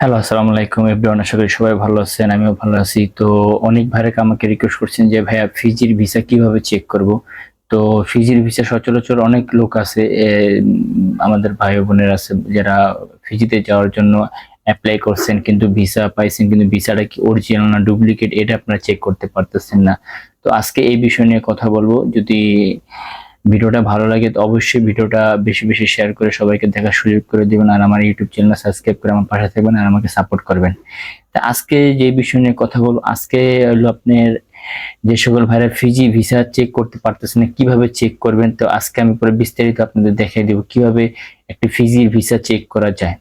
Hello, আসসালামু আলাইকুম everyone, আশা করি সবাই ভালো আছেন, আমিও ভালো আছি। তো অনেক ভাইরা আমাকে রিকোয়েস্ট করছেন যে, ভাইয়া, ফিজির ভিসা কীভাবে চেক করব? তো ফিজির ভিসা সচরাচর অনেক লোক আছে আমাদের ভাই বোনের আছে, যারা ফিজিতে যাওয়ার জন্য অ্যাপ্লাই করছেন, কিন্তু ভিসা পাইছেন, কিন্তু ভিসাটা কি অরিজিনাল না ডুপ্লিকেট এটা আপনারা চেক করতে পারতেছেন না। তো আজকে এই বিষয় নিয়ে কথা বলব। যদি ভিডিওটা ভালো লাগে তো অবশ্যই ভিডিওটা বেশি বেশি শেয়ার করে সবাইকে দেখার সুযোগ করে দিবেন আর আমার ইউটিউব চ্যানেল সাবস্ক্রাইব করে আমার পাশে থাকবেন আর আমাকে সাপোর্ট করবেন। তা আজকে যে বিষয় নিয়ে কথা বলব আজকে হলো আপনার যে সকল ভাইরা ফিজি ভিসা চেক করতে পারতেছেন না কীভাবে চেক করবেন তো আজকে আমি পুরো বিস্তারিত আপনাদের দেখিয়ে দেবো কীভাবে একটি ফিজির ভিসা চেক করা যায়।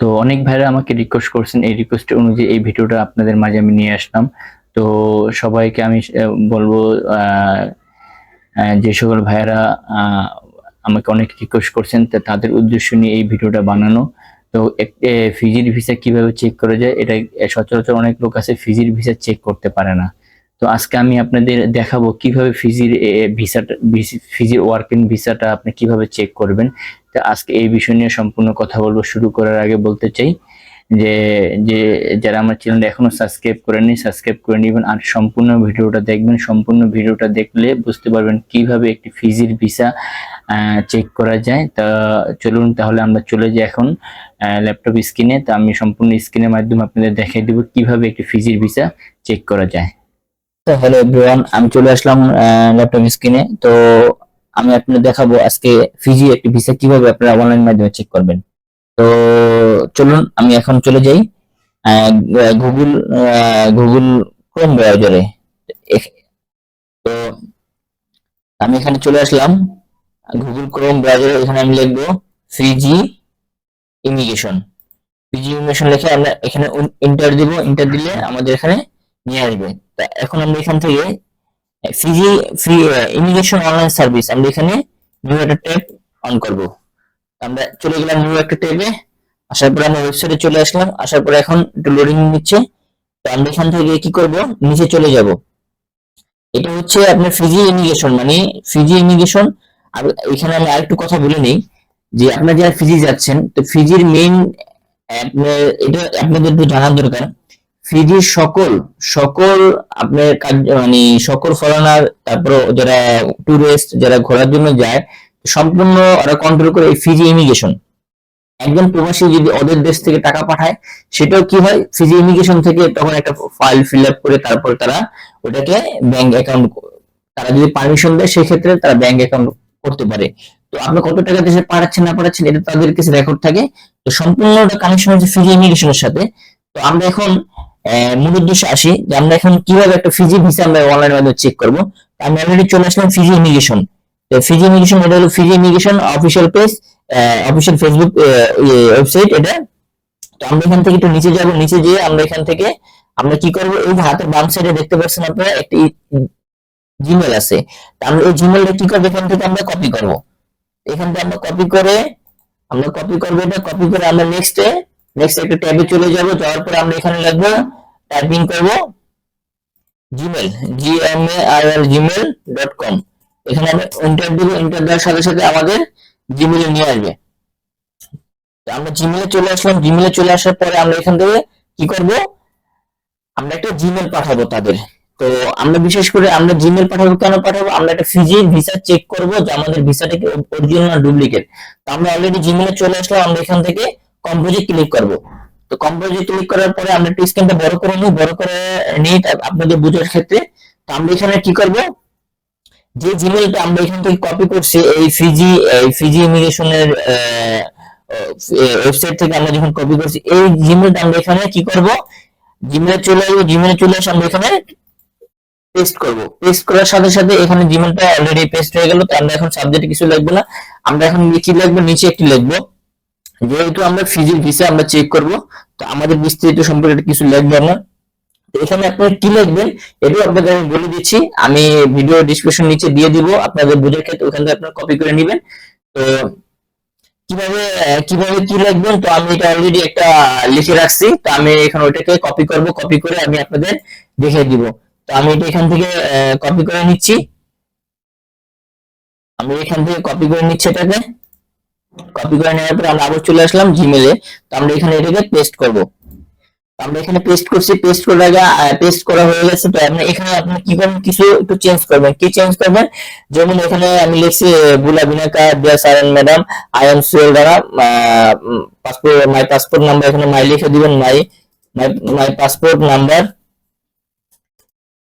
তো অনেক ভাইরা আমাকে রিকোয়েস্ট করছেন এই রিকোয়েস্ট অনুযায়ী এই ভিডিওটা আপনাদের মাঝে আমি নিয়ে আসলাম। তো সবাইকে আমি বলব আহ, যে সকল ভাইয়েরা আমাকে অনেক রিকোয়েস্ট করছেন তাদের উদ্দেশ্য নিয়ে এই ভিডিওটা বানানো। তো ফিজির ভিসা কীভাবে চেক করা যায়, এটা সচরাচর অনেক লোক আছে ফিজির ভিসা চেক করতে পারে না। তো আজকে আমি আপনাদের দেখাবো কীভাবে ফিজির ভিসাটা, ভিসি- ফিজির ওয়ার্কিং ভিসাটা আপনি কীভাবে চেক করবেন। তো আজকে এই বিষয় নিয়ে সম্পূর্ণ কথা বলব, শুরু করার আগে বলতে চাই যে যে যারা আমার চ্যানেল এখনও সাবস্ক্রাইব করেননি সাবস্ক্রাইব করে নেবেন আর সম্পূর্ণ ভিডিওটা দেখবেন। সম্পূর্ণ ভিডিওটা দেখলে বুঝতে পারবেন কীভাবে একটি ফিজির ভিসা চেক করা যায়। তা চলুন তাহলে আমরা চলে যাই এখন ল্যাপটপ স্ক্রিনে তা আমি সম্পূর্ণ স্ক্রিনের মাধ্যমে আপনাদের দেখিয়ে দেবো কীভাবে একটি ফিজির ভিসা চেক করা যায়। তো হ্যালো এভরিওয়ান আমি চলে আসলাম ল্যাপটপ স্ক্রিনে তো আমি আপনাদের দেখাবো আজকে ফিজি একটি ভিসা কীভাবে আপনারা অনলাইন মাধ্যমে চেক করবেন। তো চলুন, আমি এখন চলে যাই গুগল গুগল ক্রোম ব্রাউজারে তো আমি এখানে চলে আসলাম গুগল ক্রোম ব্রাউজারে এখানে আমি লিখব ফিজি ইমিগ্রেশন ফিজি ইমিগ্রেশন লিখে আমরা এখানে ইন্টার দিব ইন্টার দিলে আমাদের এখানে নিয়ে আসবে। তা এখন আমরা এখান থেকে Fiji free immigration online service আমরা এখানে নিউ একটা ট্যাব অন করব। আমরা চলে গেলাম নিউ একটা ট্যাবে। আসার পরে আমরা ওয়েবসাইটে চলে আসলাম, আসার পরে এখন একটু লোডিং নিচ্ছে। তো আমরা এখান থেকে কি করব? নিচে চলে যাব। এটা হচ্ছে আপনার ফিজি ইমিগ্রেশন মানে ফিজি ইমিগ্রেশন আর এখানে আমি আরেকটু কথা বলে নেই, যে আপনারা যারা ফিজি যাচ্ছেন, তো ফিজির মেইন এটা আপনাদের একটু জানার দরকার। ফিজির সকল সকল আপনার কার্য মানে সকল ফরেনার তারপর যারা টুরিস্ট যারা ঘোরার জন্য যায়, সম্পূর্ণ ওরা কন্ট্রোল করে ফিজি ইমিগ্রেশন একজন প্রবাসী যদি ওদের দেশ থেকে টাকা পাঠায়, সেটাও কি হয়? ফিজি ইমিগ্রেশন থেকে তখন একটা ফাইল ফিল করে তারপর তারা ওটাকে ব্যাংক অ্যাকাউন্ট তারা যদি পারমিশন দেয়, সেক্ষেত্রে তারা ব্যাংক অ্যাকাউন্ট করতে পারে। তো আপনি কত টাকা দেশে পাঠাচ্ছেন, না পাঠাচ্ছেন, এটা তাদের কাছে রেকর্ড থাকে। তো সম্পূর্ণ ওটা কানেকশন হচ্ছে ফিজি ইমিগ্রেশনের সাথে। তো আমরা এখন মূল উদ্দেশ্যে আসি যে আমরা এখন কীভাবে একটা ফিজি ভিসা আমরা অনলাইন মাধ্যমে চেক করব। আমি অলরেডি চলে আসলাম ফিজি ইমিগ্রেশন তো ফিজি ইমিগ্রেশন এটা হলো Fiji immigration official page official Facebook website এটা। তো আমরা এখান থেকে একটু নিচে যাব, নিচে যেয়ে আমরা এখান থেকে আমরা কি করব? এই হাতের বাম সাইডে দেখতে পাচ্ছেন আপনারা একটি জিমেল আছে। আমরা এই জিমেলটা কি করব? এখান থেকে আমরা কপি করব। এখান থেকে আমরা কপি করে, আমরা কপি করব এটা। কপি করে আমরা নেক্সটে নেক্সট একটা ট্যাবে চলে যাব। যাওয়ার পরে আমরা এখানে লিখব টাইপিং করব Gmail G M A R Gmail dot com এখানে আমরা এন্টার দিব এন্টার দেওয়ার সাথে সাথে আমাদের জিমেলে নিয়ে আসবে। আমরা জিমেলে চলে আসলাম। জিমেলে চলে আসার পরে আমরা এখান থেকে কি করব? আমরা একটা জিমেল পাঠাবো তাদের। তো আমরা বিশেষ করে আমরা জিমেল পাঠাবো কেন পাঠাবো? আমরা একটা ফিজি ভিসা চেক করব যে আমাদের ভিসাটা কি অরিজিনাল না ডুপ্লিকেট তো আমরা অলরেডি জিমেলে চলে আসলাম। আমরা এখান থেকে কম্পোজে ক্লিক করব। তো কম্পোজে ক্লিক করার পরে আমরা একটু স্ক্রিনটা বড় করে নিই। বড় করে নিই আপনাদের বুঝার ক্ষেত্রে। তো আমরা এখানে কি করব? যে জিমেলটা আমরা এখান থেকে কপি করছি, এই ফিজি এই ফিজি ইমিগ্রেশনের ওয়েবসাইট থেকে আমরা যখন কপি করছি, এই জিমেলটা আমরা এখানে কি করব? জিমেলে চলে আসব জিমেলে চলে আসে আমরা এখানে পেস্ট করব। পেস্ট করার সাথে সাথে এখানে জিমেলটা অলরেডি পেস্ট হয়ে গেল, তো আমরা এখন সাবজেক্টে কিছু লিখব না। আমরা এখন কি লিখব? নিচে একটি লিখব। যেহেতু আমরা ফিজির ভিসা আমরা চেক করব, তো আমাদের বিস্তারিত সম্পর্কে কিছু লিখব না। এখানে আপনারা কি লিখবেন? এটাও আপনাদের আমি বলে দিচ্ছি। আমি ভিডিও ডিসক্রিপশন নিচে দিয়ে দিব। আপনাদের বুঝার ক্ষেত্রে ওখান থেকে আপনারা কপি করে নেবেন। তো, কীভাবে কীভাবে কি লিখবেন? তো আমি এটা অলরেডি একটা, লিখে রাখছি। তো আমি এখন ওইটাকে কপি করব। কপি করে আমি আপনাদের দেখিয়ে দিব। তো আমি এটা এখান থেকে কপি করে নিচ্ছি। আমি এখান থেকে কপি করে নিচ্ছি এটাকে। কপি করে নেওয়ার পরে আমরা আবার চলে আসলাম জিমেলে তো আমরা এখানে এটাকে পেস্ট করব। আমরা এখানে পেস্ট করছি পেস্ট করার আগে পেস্ট করা হয়ে গেছে। তো আপনি এখানে আপনি কি করবেন? কিছু একটু চেঞ্জ করবেন। কি চেঞ্জ করবেন? যেমন এখানে আমি লিখছি, বুলা Binaca dear sir and madam I am Suel দ্বারা পাসপোর্ট মাই পাসপোর্ট নাম্বার এখানে মাই লিখে দিবেন মাই মাই পাসপোর্ট নাম্বার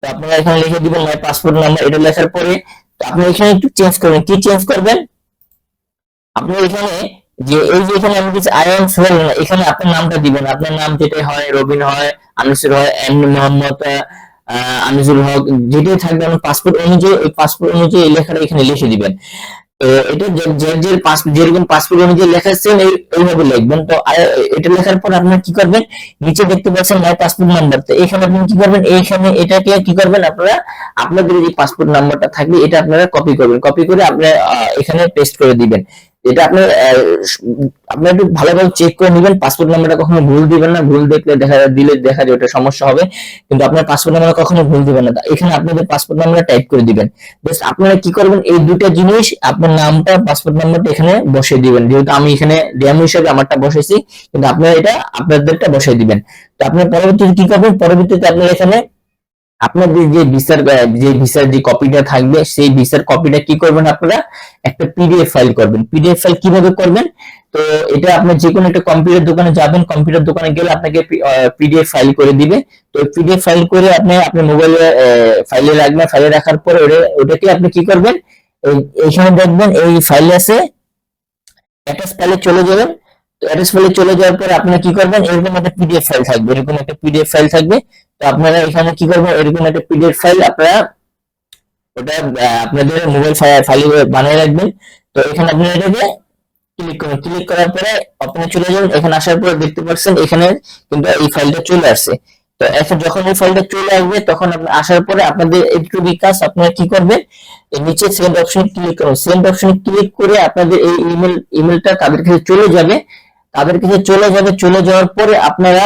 তো আপনারা এখানে লিখে দিবেন মাই পাসপোর্ট নাম্বার এটা লেখার পরে। আপনি এখানে একটু চেঞ্জ করবেন। কি চেঞ্জ করবেন? আপনি এখানে যে এই যে এখানে আমি কিছু এম সোহেল এখানে আপনার নামটা দিবেন। আপনার নাম যেটাই হয় রবিন হয় আনিসুর হয় এম মোহাম্মদ আহ, আনিসুল হক যেটাই থাকবে আপনার পাসপোর্ট অনুযায়ী ওই পাসপোর্ট অনুযায়ী এই লেখাটা এখানে লিখে দিবেন। এটা লেখার পর আপনার কি করবেন? নিচে দেখতে পাচ্ছেন পাসপোর্ট তো আপনি কি করবেন? কি করবেন আপনারা? আপনাদের যে পাসপোর্ট নাম্বারটা থাকবে এটা আপনারা কপি করবেন। কপি করে আপনারা এখানে পেস্ট করে দিবেন। এটা আপনার আহ, আপনারা একটু ভালোভাবে চেক করে নেবেন পাসপোর্ট নাম্বারটা কখনো ভুল দিবেন না ভুল দেখলে দেখা দিলে দেখা যায় ওটা সমস্যা হবে কিন্তু আপনার পাসপোর্ট নাম্বার কখনো ভুল দিবেন না। এখানে আপনাদের পাসপোর্ট নাম্বারটা টাইপ করে দিবেন। জাস্ট আপনারা কি করবেন এই দুটো জিনিস আপনার নামটা পাসপোর্ট নাম্বারটা এখানে বসিয়ে দিবেন। যেহেতু আমি এখানে ডেমো হিসেবে আমারটা বসেছি কিন্তু আপনারা এটা আপনাদেরটা বসিয়ে দিবেন। তো আপনার পরবর্তীতে কি করবেন? পরবর্তীতে আপনারা এখানে আপনাদের যে ভিসার যে ভিসার যে কপিটা থাকবে, সেই ভিসার কপিটা কি করবেন আপনারা? একটা পিডিএফ ফাইল করবেন। পিডিএফ ফাইল কীভাবে করবেন? তো এটা আপনার যে কোনো একটা কম্পিউটার দোকানে যাবেন কম্পিউটার দোকানে গেলে আপনাকে পিডিএফ ফাইল করে দিবে। তো পিডিএফ ফাইল করে আপনি আপনার মোবাইলে ফাইলে রাখবেন। ফাইলে রাখার পরে ওটা- ওটাকে আপনি কি করবেন? এই- এইখানে দেখবেন এই ফাইলে আছে অ্যাটাচ ফাইলে চলে যাবেন। অ্যাটাচ ফাইলে চলে যাওয়ার পর আপনি কি করবেন? এরকম একটা পিডিএফ ফাইল থাকবে। এরকম একটা পিডিএফ ফাইল থাকবে। তো আপনারা এখানে কি করবেন? এরকম একটা পিডিএফ ফাইল আপনারা ওটা আপনাদের মোবাইল ফাইলে বানিয়ে রাখবেন। তো এখানে আপনি এটাকে ক্লিক করুন। ক্লিক করার পরে আপনি চলে যাবেন। এখানে আসার পরে দেখতে পাচ্ছেন এখানে কিন্তু এই ফাইলটা চলে আসছে। তো এখন যখন এই ফাইলটা চলে আসবে, তখন আপনি আসার পরে আপনাদের একটু বিকাশ আপনারা কি করবেন? নিচে সেন্ড অপশনে ক্লিক করুন। সেন্ড অপশনে ক্লিক করে আপনাদের এই ইমেল ইমেলটা তাদের কাছে চলে যাবে। তাদের কাছে চলে যাবে। চলে যাওয়ার পরে আপনারা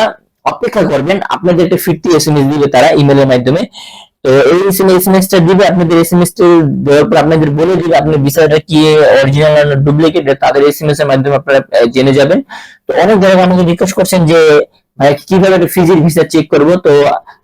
অপেক্ষা করবেন আপনাদের একটা ফিরতি এসএমএস দিবে তারা ইমেলের মাধ্যমে। তো এই এসএমএসটা দিবে, আপনাদের এসএমএস দেওয়ার পর আপনাদের বলে দিবে আপনার বিষয়টা কি অরিজিনাল ডুপ্লিকেট তাদের এসএমএস এর মাধ্যমে আপনারা জেনে যাবেন। তো অনেক জায়গায় আমাকে রিকোয়েস্ট করছেন যে, ভাই, কীভাবে ফিজির ভিসা চেক করব? তো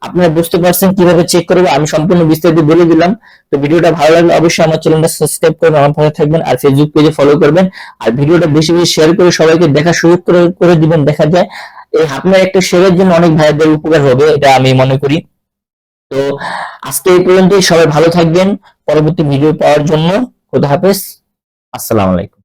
আপনারা বুঝতে পারছেন কীভাবে চেক করব, আমি সম্পূর্ণ বিস্তারিত বলে দিলাম। তো ভিডিওটা ভালো লাগলে অবশ্যই আমার চ্যানেলটা সাবস্ক্রাইব আমার থাকবেন আর ফেসবুক পেজে ফলো করবেন। আর ভিডিওটা বেশি বেশি শেয়ার করে সবাইকে দেখা সুযোগ করে দিবেন, দেখা যায়। এই আপনার একটা শেয়ারের জন্য অনেক ভাইদের উপকার হবে, এটা আমি মনে করি। তো আজকে এই পর্যন্তই, সবাই ভালো থাকবেন। পরবর্তী ভিডিও পাওয়ার জন্য, খোদা হাফেজ। আসসালামু আলাইকুম।